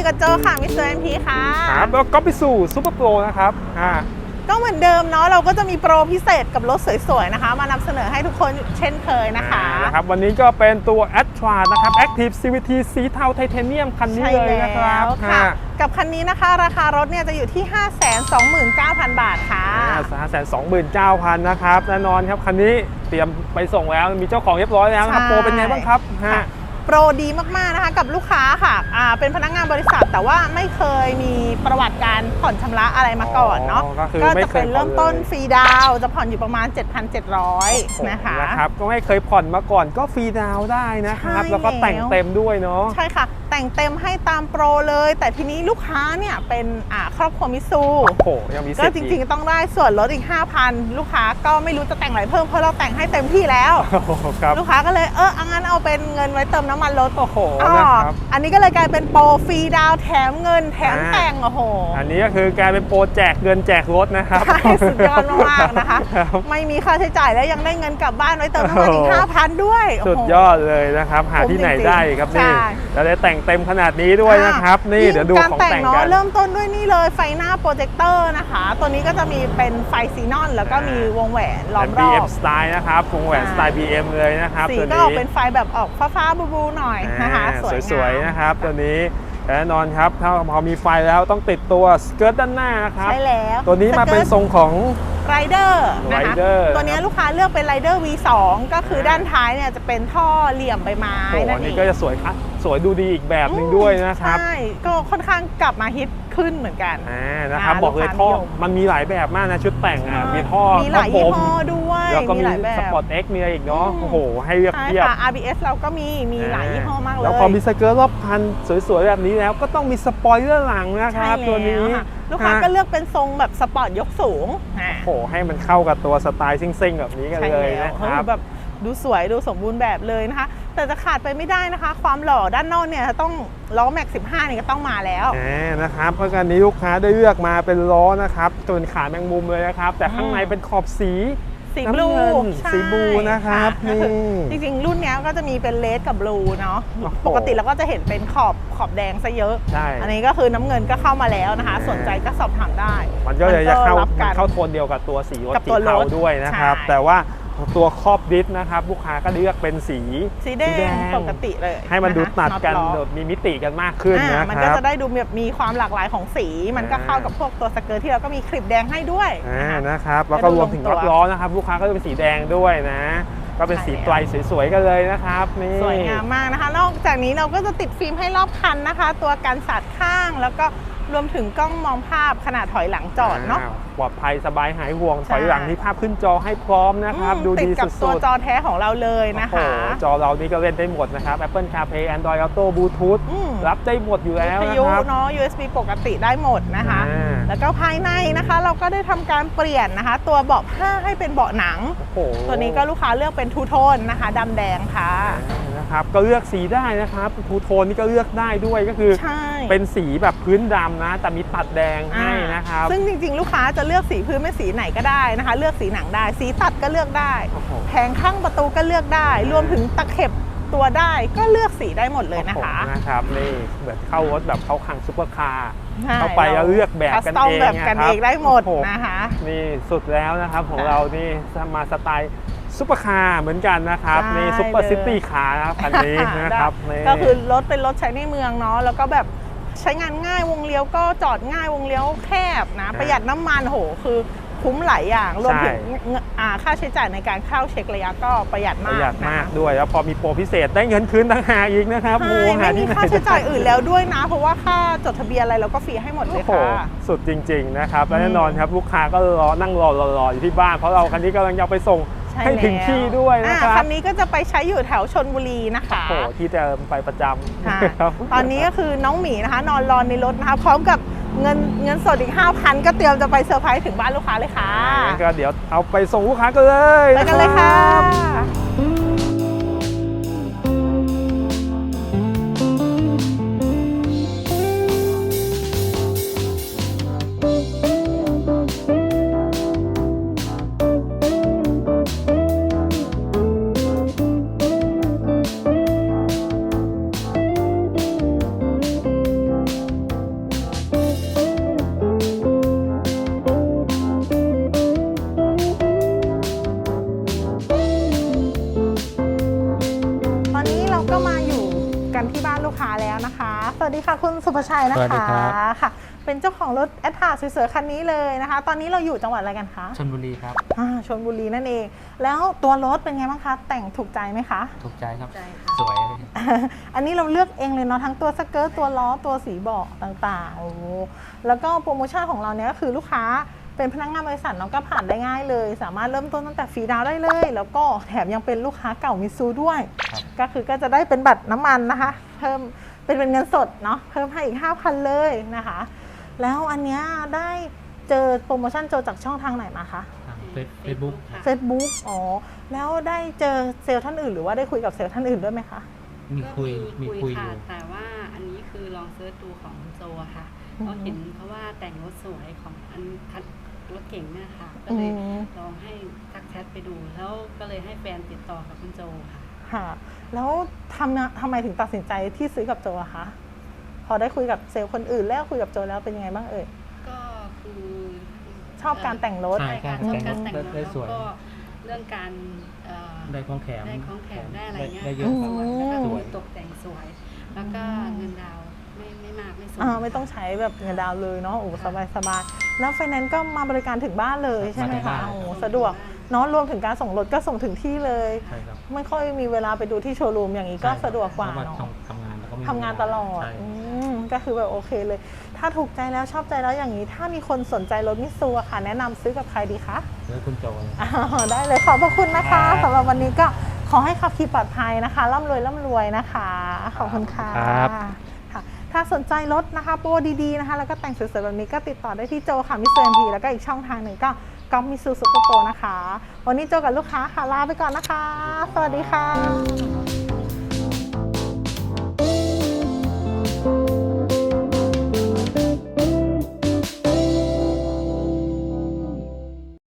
อยู่กับโจค่ะมิสเตอร์เอ็มพีค่ะครับแล้วก็ไปสู่ซูเปอร์โปรนะครับอ่าก็เหมือนเดิมเนาะเราก็จะมีโปรพิเศษกับรถสวยๆนะคะ มานำเสนอให้ทุกคนเช่นเคยนะคะอ่านะครับวันนี้ก็เป็นตัว a t t r a นะครับ Active CVT สีเทาไทเทเนียมคันนี้ใช่เลยนะครับแล้วค่ะอ่ากับคันนี้นะคะ ราคารถเนี่ยจะอยู่ที่ 529,000 บาทค่ะสามแสนสองหมื่นเก้าพันนะครับแน่นอนครับคันนี้เตรียมไปส่งแล้วมีเจ้าของเรียบร้อยแล้วนะครับใช่โปรเป็นไงบ้างครับฮะค่ะโปรดีมากๆนะคะกับลูกค้าค่ะอ่าเป็นพนักงานบริษัทแต่ว่าไม่เคยมีประวัติการผ่อนชำระอะไรมาก่อนเนาะก็คือก็ไม่จะเคเป็ยนผ่อเริ่มต้นลยฟรีดาวน์จะผ่อนอยู่ประมาณ 7,700 นะคะ นะครับก็ไม่เคยผ่อนมาก่อนก็ฟรีดาวน์ได้นะครับ ใช่แล้วก็แต่งแล้ว เต็มด้วยเนาะ ใช่ค่ะ แต่งเต็มให้ตามโปรเลย แต่ทีนี้ลูกค้าเนี่ยเป็นอ่าครอบครัวมิตซูโอ้โหยังมีสิก็ทธิ์จอีกริง ๆ ต้องได้ส่วนลดอีก 5,000 ลูกค้าก็ไม่รู้จะแต่งอะไรเพิ่มเพราะเราแต่งให้เต็มที่แล้วโอ้โหครับ ลูกค้าก็เลยเออเอางั้นเอาเป็นเงินไว้เติมน้ำมันรถโอ้โหอ๋อนะครับอันนี้ก็เลยกลายเป็นโปรฟรีดาวน์แถมเงินแถมอ่า แต่งโอ้โห อันนี้ก็คือกลายเป็นโปรแจกเงินแจกรถนะครับใช่สุดยอดมากๆนะคะ รับ ไม่มีค่าใช้จ่ายแล้วยังได้เงินกลับบ้านไว้เติมน้ำมันอีก โอ้โห 5,000 ด้วยโโห สุดยอดเลยนะครับ หาที่ไหนได้ครับใช่นี่จะได้แต่งเต็มขนาดนี้ด้วยนะครับ นี่เดี๋ยวดูการของแต่งแต่งเนาะกันเริ่มต้นด้วยนี่เลยไฟหน้าโปรเจคเตอร์นะคะ ตัวนี้ก็จะมีเป็นไฟซีนอน แล้วก็มีวงแหวนล้อเป็มนรอ BM บสไตล์นะครับวงแหวนสไตล์ BM เลยนะครับสีตัวก็นี้ออกเป็นไฟแบบออกฟ้าๆบลูๆหน่อยนะคะอ่าสวยสวยงามๆนะครับ ตัวนี้แน่นอนครับ ถ้าพอมีไฟแล้วต้องติดตัวสเกิร์ตด้านหน้านะครับใช่แล้วตัวนี้มาเป็นทรงของไรเดอร์นะคะ Rider ตัวนี้ลูกค้าเลือกเป็นไรเดอร์ V2 ก็คือด้านท้ายเนี่ยจะเป็นท่อเหลี่ยมใบไม้โอ้โหนั่อันนเอนี้งก็จะสวยครับ สวยดูดีอีกแบบหนึ่งด้วยนะครับใช่ก็ค่อนข้างกลับมาฮิตขึ้นเหมือนกันอ่านะครับอ่าบอกเลยลูกค้าท่อนิยมมันมีหลายแบบมากนะชุดแต่งอะมีท่อมีหลายท่ยี่อห้อด้วยแล้วก็มีมีหลายแบบสปอร์ตเอ็กมีอะไรอีกเนาะอืมโอ้โห ให้เลือกใช่เทียบค่ะ RBS เราก็มีมีหลายยี่ห้อมากเลยแล้วพอมีสเกิร์ตรอบคันสวยๆแบบนี้แล้วก็ต้องมีสปอยเลอร์หลังนะครับใช่ตัวนี้แล้ค่ะลูกค้าฮะก็เลือกเป็นทรงแบบสปอร์ตยกสูงอ่าโอ้โหให้มันเข้ากับตัวสไตล์ซิ่งๆแบบนี้กันใช่เลยแล้วนะคเฮ้ยรับแบบดูสวยดูสมบูรณ์แบบเลยนะคะ แต่จะขาดไปไม่ได้นะคะ ความหล่อด้านนอกเนี่ยต้องล้อแม็ก15นี่ก็ต้องมาแล้วอ่านะครับเพราะการนี้ลูกค้าได้เลือกมาเป็นล้อนะครับจนขาแมงมุมเลยนะครับ แต่ข้างในเป็นขอบสีสีบน้ำลูเงินใช่สีบลูนะครับก็คือนี่จริงๆ รุ่นเนี้ยก็จะมีเป็นเลดกับบลูเนาะโอ้โหปกติเราก็จะเห็นเป็นขอบขอบแดงซะเยอะใช่อันนี้ก็คือน้ำเงินก็เข้ามาแล้วนะคะอ่าสนใจก็สอบถามได้ มันก็เลยจะเข้ารับมักันนเข้าโทนเดียวกับตัวสีรถกับสีตัวรถเทาด้วยนะครับใช่แต่ว่า ตัวครอบดิสนะครับลูกค้าก็เลือกเป็นสี สีแดงปกติเลยให้มันดูะคะตัดกันน็อตล้อมีมิติกันมากขึ้นอ่านะมันคก็รับจะได้ดูแบบมีความหลากหลายของสี มันก็อ่าเข้ากับพวกตัวสเกิร์ตที่เราก็มีคลิปแดงให้ด้วยอ่านะคะนะครับแล้วก็รวมถึงจะดูลงตัวรถล้อนะครับลูกค้าก็จะเป็นสีแดงด้วยนะก็เป็นสีใช่แล้วไตรสวยๆกันเลยนะครับนี่สวยงามมากนะคะ นอกจากนี้เราก็จะติดฟิล์มให้รอบคันนะคะ ตัวกันสาดข้างแล้วก็ รวมถึงกล้องมองภาพขนาดถอยหลังจอดเนาะาปลอดภัยสบายหายห่วงใช่ถอยหลังที่ภาพขึ้นจอให้พร้อมนะครับอืมดูติดดีกับสุตัวดจอแท้ของเราเลยๆนะโอ้คะโหจอเรานี่ก็เล่นได้หมดนะครับ Apple CarPlay Android Auto Bluetooth อืมรับได้หมดอยู่แล้ววิทนะยุครับเนาะ USB ปกติได้หมดนะคะอ่าแล้วก็ภายในนะคะ เราก็ได้ทำการเปลี่ยนนะคะ ตัวเบาะผ้าให้เป็นเบาะหนังโอ้โหตัวนี้ก็ลูกค้าเลือกเป็นทูโทนนะคะดำแดงค่ะ นะครับก็เลือกสีได้นะครับทูโทนนี่ก็เลือกได้ด้วยก็คือใช่เป็นสีแบบพื้นดำนะ แต่มีตัดแดงให้นะครับซึ่งจริง ๆ ลูกค้าจะเลือกสีพื้นไม่สีไหนก็ได้นะคะ เลือกสีหนังได้ สีตัดก็เลือกได้โอ้โหแผงข้างประตูก็เลือกได้ รวมถึงตะเข็บตัวได้ก็เลือกสีได้หมดเลยนะคะโอ้โหนะครับนี่เหมือนเข้ารถแบบเข้าคังซุปเปอร์คาร์ใช่เข้าไปแล้วเลือกแบบกันคัสตอมเองแบบกันนะครับเองได้หมดโอ้โหนะคะนี่สุดแล้วนะครับของค่ะเรานี่มาสไตล์ ซุปเปอร์คาร์เหมือนกันนะครับใช่นี่ซุปเปอร์เลยซิตี้คาร์นะครับคันนี้นะครับนี่ก็คือรถเป็นรถใช้ในเมืองเนาะแล้วก็แบบใช้งานง่ายวงเลี้ยวก็จอดง่ายวงเลี้ยวแคบนะประหยัดน้ำมันโหคือคุ้มหลายอย่างรวมถึงเงินอ่าค่าใช้จ่ายในการเข้าเช็คระยะก็ประหยัดปมากระหยัดนะมากด้วยแล้วพอมีโปรพิเศษได้เงินคืนต่างหากอีกนะครับใช่โอ้โหหาไม่มีที่ไหนค่าใช้จ่ายอื่นแล้วด้วยนะ เพราะว่าค่าจดทะเบียนอะไรเราก็ฟรีให้หมดเลโอ้ยโหค่ะสุดจริง ๆ นะครับและอืมแน่นอนครับลูกค้าก็รอนั่งรอรอรออยู่ที่บ้านเพราะเราคันนี้กำลังจะเอาไปส่ง ใช่ให้ถึงแล้วที่ด้วยนะอ่าครับคันนี้ก็จะไปใช้อยู่แถวชนบุรีนะคะ โอ้โหที่เดิมไปประจค่ะำครับ ตอนนี้ก็คือน้องหมีนะคะ นอนรอในรถนะคะ พร้อมกับเงินเงินสดอีก 5,000 ก็เตรียมจะไปเซอร์ไพรส์ถึงบ้านลูกค้าเลยค่ะ งั้นก็เดี๋ยวเอาไปส่งลูกค้ากันเลยไปกันเลยค่ะ ที่บ้านลูกค้าแล้วนะคะ สวัสดีค่ะคุณสุภชัยนะสวัสดีคะครับ ค่ะ เป็นเจ้าของรถแอดทาสวยๆคันนี้เลยนะคะ ตอนนี้เราอยู่จังหวัดอะไรกันคะชนบุรีครับ อ่าชลบุรีนั่นเอง แล้วตัวรถเป็นไงบ้างคะ แต่งถูกใจไหมคะ ถูกใจครับใจค่ะสวยเลยอันนี้เราเลือกเองเลยเนาะทั้งตัวสเกิร์ตตัวล้อตัวสีเบาะต่างๆโอ้โหแล้วก็โปรโมชั่นของเราเนี่ยก็คือลูกค้า เป็นพนักงานบริษัทเนาะก็ผ่านได้ง่ายเลย สามารถเริ่มต้นตั้งแต่ฟรีดาวน์ได้เลย แล้วก็แถมยังเป็นลูกค้าเก่ามิตซูด้วย ครับก็คือก็จะได้เป็นบัตรน้ำมันนะคะ เพิ่มเป็นเป็นเงินสดเนาะเพิ่มให้อีก 5,000 เลยนะคะ แล้วอันเนี้ยได้เจอโปรโมชั่นเจอจากช่องทางไหนมาคะ เฟซบุ๊กค่ะ Facebook อ๋อ แล้วได้เจอเซลล์ท่านอื่น หรือว่าได้คุยกับเซลล์ท่านอื่นด้วยไหมคะ มีคุย มีคุยอค่ะยู่ แต่ว่าอันนี้คือลองเซิร์ชดูของโจอะค่ะอือฮึก็เห็นเพราะว่าแต่งรถสวยของอันคัน รถเก่งเนี่ยค่ะ ก็อืเลยมลองให้ทักแชทไปดู แล้วก็เลยให้แฟนติดต่อกับคุณโจค่ะ ค่ะ แล้วทำทำไมถึงตัดสินใจที่ซื้อกับโจอะคะ พอได้คุยกับเซลล์คนอื่นแล้วคุยกับโจแล้วเป็นยังไงบ้างเอ่ย ก็คือชอบการแต่งรถ ใช่ใช่การใช่ชอบการแต่งรถได้แล้วสวย ก็เรื่องการเอ่อได้ของแถมได้ของแถมได้อะไรเงี้ยได้เยอะครับสวยแล้วก็สดูวยตกแต่งสวย แล้วก็เงินดาวน์ ไม่ไม่มากไม่สูงอ่าไม่ต้องใช้แบบเงินดาวน์เลยเนาะโอ้สบายสบายๆแล้วไฟแนนซ์ก็มาบริการถึงบ้านเลยใช่ไหมมาถึงคะบ้าน โอ้สะดวกเนาะรวมถึงการส่งรถก็ส่งถึงที่เลย ใช่ครับไม่ค่อยมีเวลาไปดูที่โชว์รูมอย่างนี้ก็ใช่ครับสะดวกกว่าเพระเนาะ ทำงานแล้วก็ไม่มีทำงานตลอดใช่อืมก็คือแบบโอเคเลย ถ้าถูกใจแล้วชอบใจแล้วอย่างนี้ ถ้ามีคนสนใจรถมิตซูอะค่ะ แนะนำซื้อกับใครดีคะเจอคุณโจเลยอ้าวได้เลยขอบพระคุณนะคะครับ สำหรับวันนี้ก็ขอให้ขับขี่ปลอดภัยนะคะร่ำรวยร่ำรวยนะคะ ขอบคุณค่ะครับค่ะ ถ้าสนใจรถนะคะโปรดีๆนะคะ แล้วก็แต่งสวยๆแบบนี้ก็ติดต่อได้ที่โจค่ะมิสเตอร์พีแล้วก็อีกช่องทางหนึ่งก็ก๊อฟมิซูซุปเปอร์โปนะคะ วันนี้โจกับลูกค้าค่ะลาไปก่อนนะคะ สวัสดีค่ะ